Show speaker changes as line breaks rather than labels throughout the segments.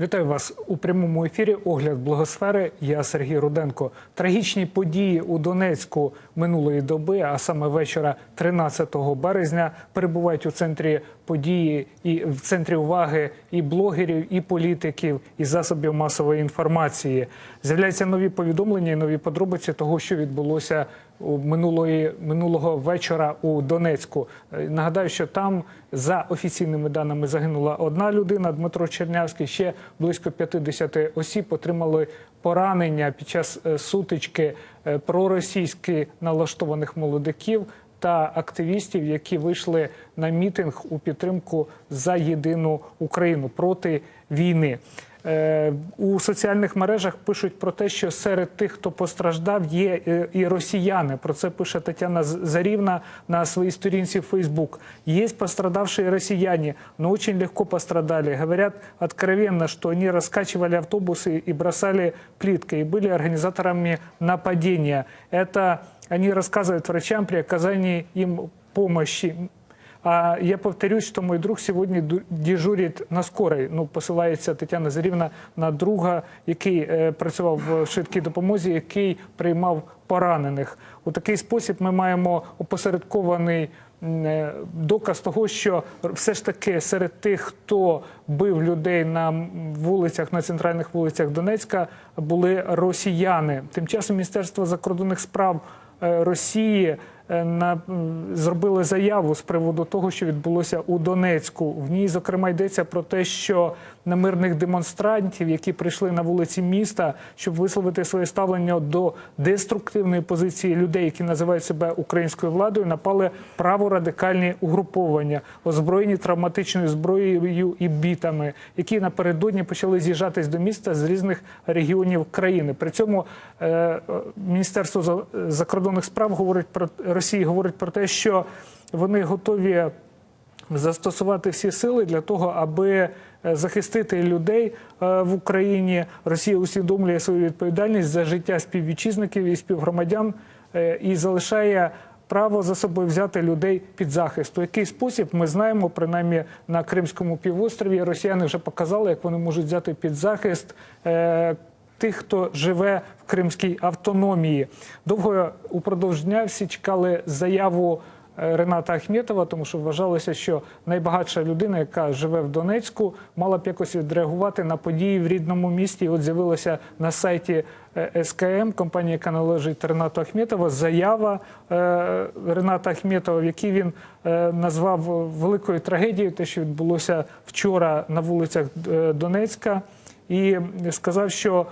Вітаю вас у прямому ефірі. Огляд благосфери. Я Сергій Руденко. Трагічні події у Донецьку минулої доби, а саме вечора 13 березня, перебувають у центрі події і в центрі уваги і блогерів, і політиків, і засобів масової інформації. З'являються нові повідомлення і нові подробиці того, що відбулося минулої минулого вечора у Донецьку. Е, Нагадаю, що там за офіційними даними загинула одна людина, Дмитро Чернявський. Ще близько 50 осіб отримали поранення під час е, сутички е, проросійськи налаштованих молодиків та активістів, які вийшли на мітинг у підтримку за єдину Україну проти війни. Е, У соціальних мережах пишуть про те, що серед тих, хто постраждав, є е, і росіяни. Про це пише Тетяна З- Зарівна на своїй сторінці в Facebook. Есть пострадавшие россияне, но очень легко пострадали. Говорят откровенно, что они раскачивали автобусы и бросали плиткой, и были организаторами нападения. Это они рассказывают врачам при оказании им помощи. а я повторюсь, що мій друг сьогодні дежурить на скорій. Ну, посилається Тетяна Зарівна на друга, який е, працював в швидкій допомозі, який приймав поранених. У такий спосіб ми маємо опосередкований е, доказ того, що все ж таки серед тих, хто бив людей на вулицях, на центральних вулицях Донецька, були росіяни. Тим часом Міністерство закордонних справ е, Росії на, зробили заяву з приводу того, що відбулося у Донецьку. В ній, зокрема, йдеться про те, що на мирних демонстрантів, які прийшли на вулиці міста, щоб висловити своє ставлення до деструктивної позиції людей, які називають себе українською владою, напали праворадикальні угруповання, озброєні травматичною зброєю і бітами, які напередодні почали з'їжджатись до міста з різних регіонів країни. При цьому е, е, Міністерство закордонних справ говорить про Росії говорить про те, що вони готові застосувати всі сили для того, аби е, захистити людей е, в Україні. Росія усвідомлює свою відповідальність за життя співвітчизників і співгромадян е, і залишає. Право за собою взяти людей під захист. У який спосіб ми знаємо, принаймні на Кримському півострові росіяни вже показали, як вони можуть взяти під захист тих, хто живе в кримській автономії. Довго упродовж дня всі чекали заяву е, Рената Ахметова, тому що вважалося, що найбагатша людина, яка живе в Донецьку, мала б якось відреагувати на події в рідному місті. І от з'явилася на сайті е, СКМ, компанія, яка належить Ренату Ахметова, заява е, Рената Ахметова, в якій він назвав великою трагедією те, що відбулося вчора на вулицях Донецька і сказав, що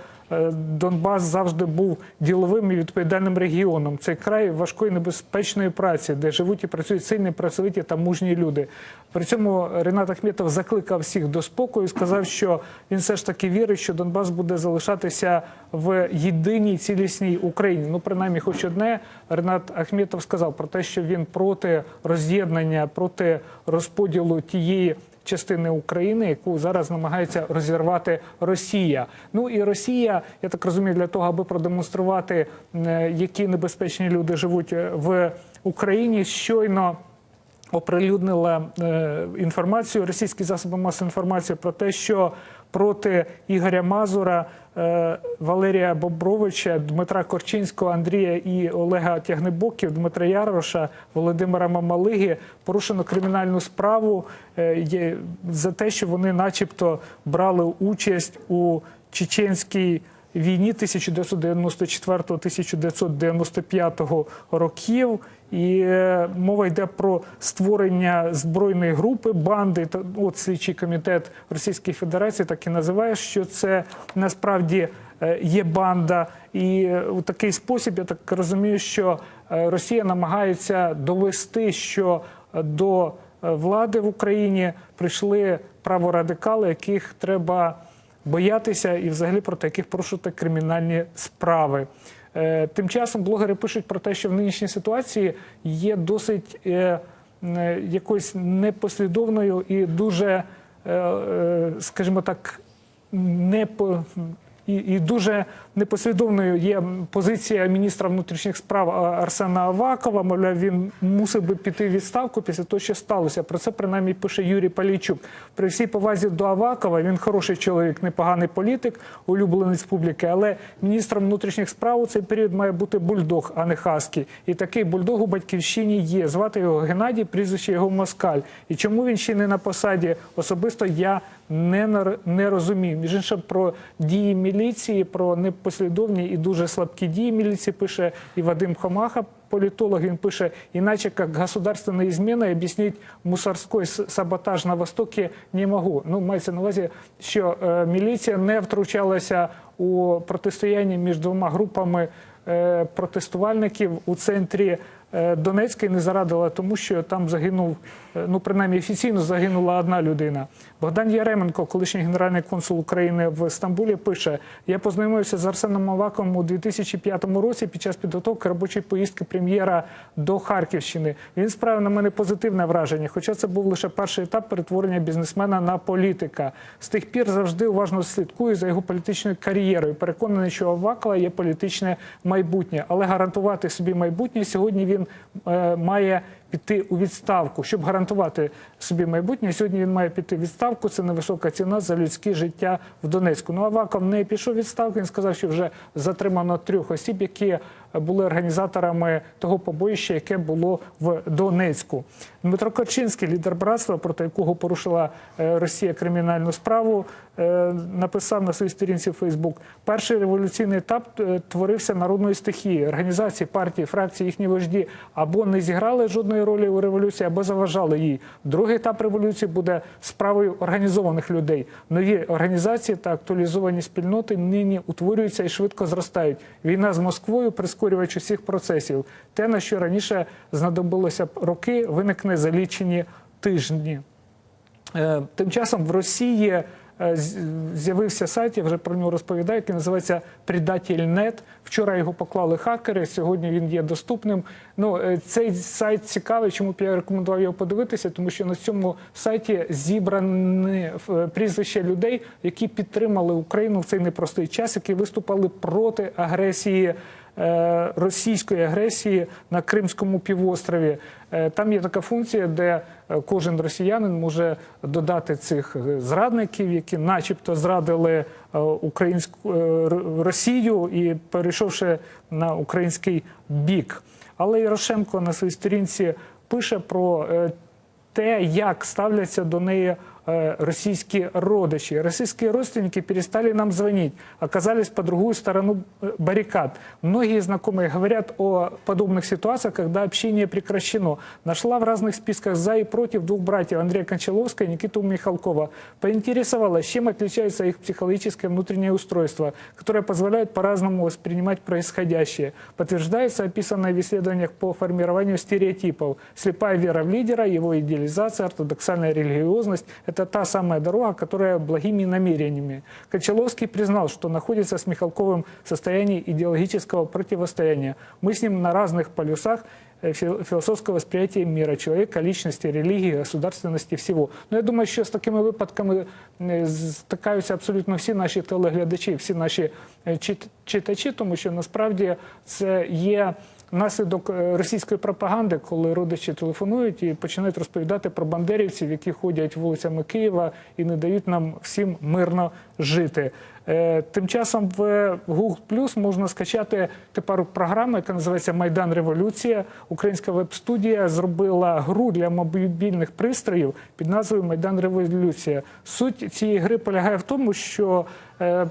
Донбас завжди був діловим і відповідальним регіоном. Це край важкої небезпечної праці, де живуть і працюють сильні, працьовиті та мужні люди. При цьому Ренат Ахметов закликав всіх до спокою, сказав, що він все ж таки вірить, що Донбас буде залишатися в єдиній цілісній Україні. Ну, принаймні, хоч одне, Ренат Ахметов сказав про те, що він проти роз'єднання, проти розподілу тієї частини України, яку зараз намагається розірвати Росія. Ну і Росія, я так розумію, для того, аби продемонструвати, е, які небезпечні люди живуть е, в Україні, щойно. Оприлюднила е, інформацію російські засоби масової інформації про те, що проти Ігоря Мазура, е, Валерія Бобровича, Дмитра Корчинського, Андрія і Олега Тягнебоків, Дмитра Яроша, Володимира Мамалиги порушено кримінальну справу е, за те, що вони, начебто, брали участь у чеченській війні 1994-1995 років. І е, мова йде про створення збройної групи банди. От слідчий комітет Російської Федерації так і називає, що це насправді е, є банда. І е, у такий спосіб я так розумію, що Росія намагається довести, що до влади в Україні прийшли праворадикали, яких треба боятися, і взагалі проти яких порушувати кримінальні справи. Е, Тим часом блогери пишуть про те, що в нинішній ситуації є досить е, е, якоюсь непослідовною і дуже, скажімо так, не по і, і дуже непослідовною є позиція міністра внутрішніх справ Арсена Авакова. Мовляв, він мусив би піти в відставку після того, що сталося. Про це принаймні пише Юрій Палійчук. При всій повазі до Авакова він хороший чоловік, непоганий політик, улюбленець публіки. Але міністром внутрішніх справ у цей період має бути бульдог, а не хаски. І такий бульдог у батьківщині є. Звати його Геннадій, прізвище його Москаль. І чому він ще не на посаді? Особисто я не, не розумію. Між іншим, про дії міліції, про непослідовні і дуже слабкі дії міліції пише і Вадим Хомаха, политолог, він пише, иначе как государственная измена объяснить мусорской саботаж на Востоке не можу. Ну, мається на увазі, що е, міліція не втручалася у протистояння між двома групами е, протестувальників у центрі Донецька і не зарадила тому, що там загинув, е, ну принаймні офіційно загинула одна людина. Богдан Яременко, колишній генеральний консул України в Стамбулі, пише: Я познайомився з Арсеном Аваковим у 2005 році під час підготовки робочої поїздки прем'єра до Харківщини. Він справив на мене позитивне враження, хоча це був лише перший етап перетворення бізнесмена на політика. З тих пір завжди уважно слідкую за його політичною кар'єрою. Переконаний, що у Авакова є політичне майбутнє, але гарантувати собі майбутнє сьогодні він е, має піти у відставку. Щоб гарантувати собі майбутнє, сьогодні він має піти у відставку. Це невисока ціна за людське життя в Донецьку. Ну Аваков не пішов у відставку. Він сказав, що вже затримано трьох осіб, які були організаторами того побоїща, яке було в Донецьку. Дмитро Корчинський, лідер братства, проти якого порушила е, Росія кримінальну справу, е, написав на своїй сторінці Фейсбук. Перший революційний етап е, творився народної стихії. Організації, партії, фракції, їхні вожді або не зіграли жодної ролі у революції, або заважали їй. Другий етап революції буде справою організованих людей. Нові організації та актуалізовані спільноти нині утворюються і швидко зростають. Війна з Москвою прискорювач усіх процесів. Те, на що раніше знадобилося роки, виникне за лічені тижні. Е, Тим часом в Росії з'явився сайт, я вже про нього розповідаю, який називається Предатель.нет. Вчора його поклали хакери, сьогодні він є доступним. Ну, е, цей сайт цікавий, чому я рекомендував його подивитися, тому що на цьому сайті зібрані е, прізвища людей, які підтримали Україну в цей непростий час, які виступали проти агресії. Е, Російської агресії на Кримському півострові Е, там є така функція, де е, кожен росіянин може додати цих зрадників, які, начебто, зрадили українську Росію і перейшовши на український бік. Але Ярошенко на своїй сторінці пише про те, як ставляться до неї российские родичи. Российские родственники перестали нам звонить, оказались по другую сторону баррикад. Многие знакомые говорят о подобных ситуациях, когда общение прекращено. Нашла в разных списках за и против двух братьев Андрея Кончаловского и Никиту Михалкова. Поинтересовалась, чем отличается их психологическое внутреннее устройство, которое позволяет по-разному воспринимать происходящее. Подтверждается описанное в исследованиях по формированию стереотипов. Слепая вера в лидера, его идеализация, ортодоксальная религиозность – это та самая дорога, которая благими намерениями. Кончаловский признал, что находится с Михалковым в состоянии идеологического противостояния. Мы с ним на разных полюсах э, фил- философского восприятия мира, человека, личности, релігії, государственності, всього. Ну я думаю, що з такими випадками е, стикаються абсолютно всі наші телеглядачі, всі наші е, чит- читачі, тому що насправді це є. Наслідок е, російської пропаганди, коли родичі телефонують і починають розповідати про бандерівців, які ходять вулицями Києва і не дають нам всім мирно жити. Е, Тим часом в Google Plus можна скачати тепер програму, яка називається Майдан Революція. Українська веб-студія зробила гру для мобільних пристроїв під назвою Майдан Революція. Суть цієї гри полягає в тому, що е,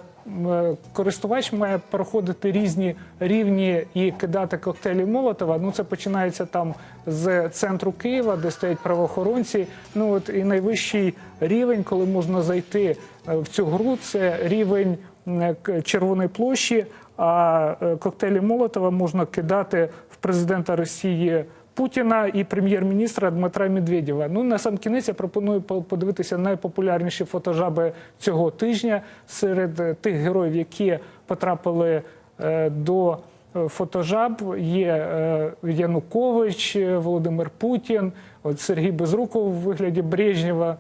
користувач має проходити різні рівні і кидати коктейлі Молотова. Ну це починається там з центру Києва, де стоять правоохоронці. Ну от і найвищий рівень, коли можна зайти е, в цю гру, це рівень е, Червоної площі. А е, коктейлі Молотова можна кидати в президента Росії. Путіна і прем'єр-міністра Дмитра Медведєва. Ну на сам кінець я пропоную подивитися найпопулярніші фотожаби цього тижня серед е, тих героїв, які потрапили е, до е, фотожаб. Є Янукович, Володимир Путін, от Сергій Безруков у вигляді Брежнєва,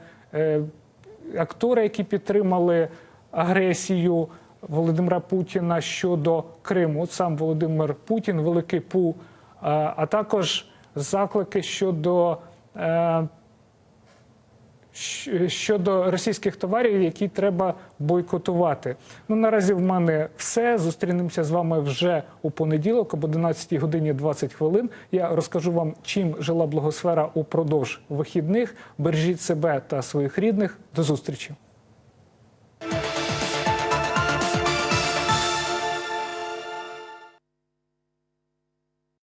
актори, які підтримали агресію Володимира Путіна щодо Криму. От Сам Володимир Путін, Великий Пу, а також заклики щодо. е, щодо російських товарів, які треба бойкотувати. Ну наразі в мене все. Зустрінемося з вами вже у понеділок об 11 годині 20 хвилин. Я розкажу вам, чим жила благосфера упродовж вихідних. Бережіть себе та своїх рідних. До зустрічі.